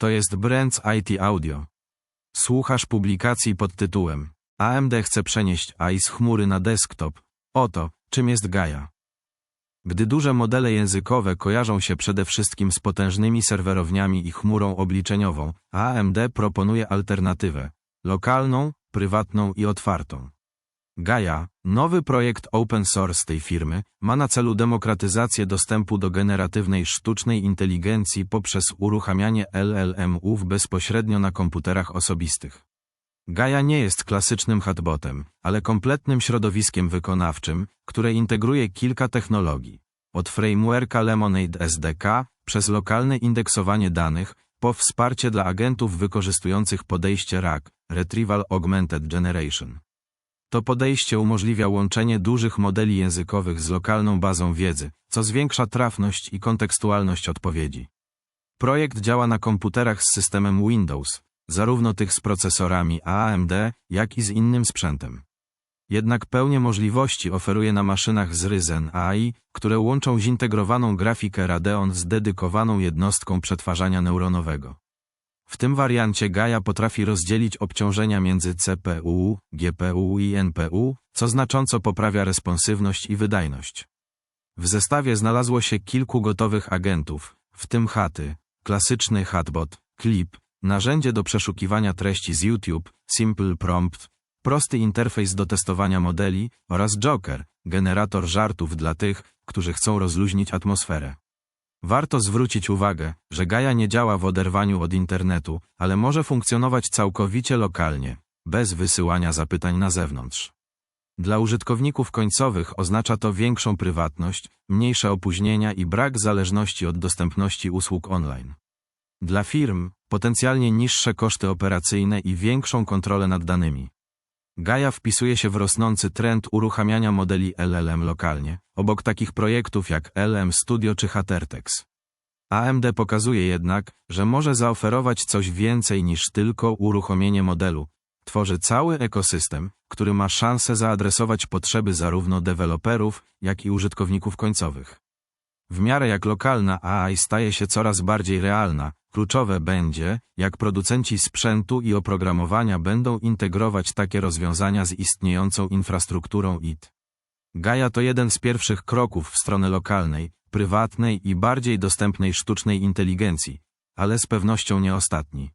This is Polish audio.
To jest Brands IT Audio. Słuchasz publikacji pod tytułem AMD chce przenieść AI z chmury na desktop. Oto, czym jest Gaia. Gdy duże modele językowe kojarzą się przede wszystkim z potężnymi serwerowniami i chmurą obliczeniową, AMD proponuje alternatywę lokalną, prywatną i otwartą. Gaia, nowy projekt open source tej firmy, ma na celu demokratyzację dostępu do generatywnej sztucznej inteligencji poprzez uruchamianie LLM-ów bezpośrednio na komputerach osobistych. Gaia nie jest klasycznym chatbotem, ale kompletnym środowiskiem wykonawczym, które integruje kilka technologii. Od frameworka Lemonade SDK, przez lokalne indeksowanie danych, po wsparcie dla agentów wykorzystujących podejście RAG, Retrieval Augmented Generation. To podejście umożliwia łączenie dużych modeli językowych z lokalną bazą wiedzy, co zwiększa trafność i kontekstualność odpowiedzi. Projekt działa na komputerach z systemem Windows, zarówno tych z procesorami AMD, jak i z innym sprzętem. Jednak pełnię możliwości oferuje na maszynach z Ryzen AI, które łączą zintegrowaną grafikę Radeon z dedykowaną jednostką przetwarzania neuronowego. W tym wariancie Gaia potrafi rozdzielić obciążenia między CPU, GPU i NPU, co znacząco poprawia responsywność i wydajność. W zestawie znalazło się kilku gotowych agentów, w tym chaty, klasyczny chatbot, Clip, narzędzie do przeszukiwania treści z YouTube, Simple Prompt, prosty interfejs do testowania modeli oraz Joker, generator żartów dla tych, którzy chcą rozluźnić atmosferę. Warto zwrócić uwagę, że Gaia nie działa w oderwaniu od internetu, ale może funkcjonować całkowicie lokalnie, bez wysyłania zapytań na zewnątrz. Dla użytkowników końcowych oznacza to większą prywatność, mniejsze opóźnienia i brak zależności od dostępności usług online. Dla firm potencjalnie niższe koszty operacyjne i większą kontrolę nad danymi. Gaia wpisuje się w rosnący trend uruchamiania modeli LLM lokalnie, obok takich projektów jak LM Studio czy Hatertex. AMD pokazuje jednak, że może zaoferować coś więcej niż tylko uruchomienie modelu. Tworzy cały ekosystem, który ma szansę zaadresować potrzeby zarówno deweloperów, jak i użytkowników końcowych. W miarę jak lokalna AI staje się coraz bardziej realna, kluczowe będzie, jak producenci sprzętu i oprogramowania będą integrować takie rozwiązania z istniejącą infrastrukturą IT. Gaia to jeden z pierwszych kroków w stronę lokalnej, prywatnej i bardziej dostępnej sztucznej inteligencji, ale z pewnością nie ostatni.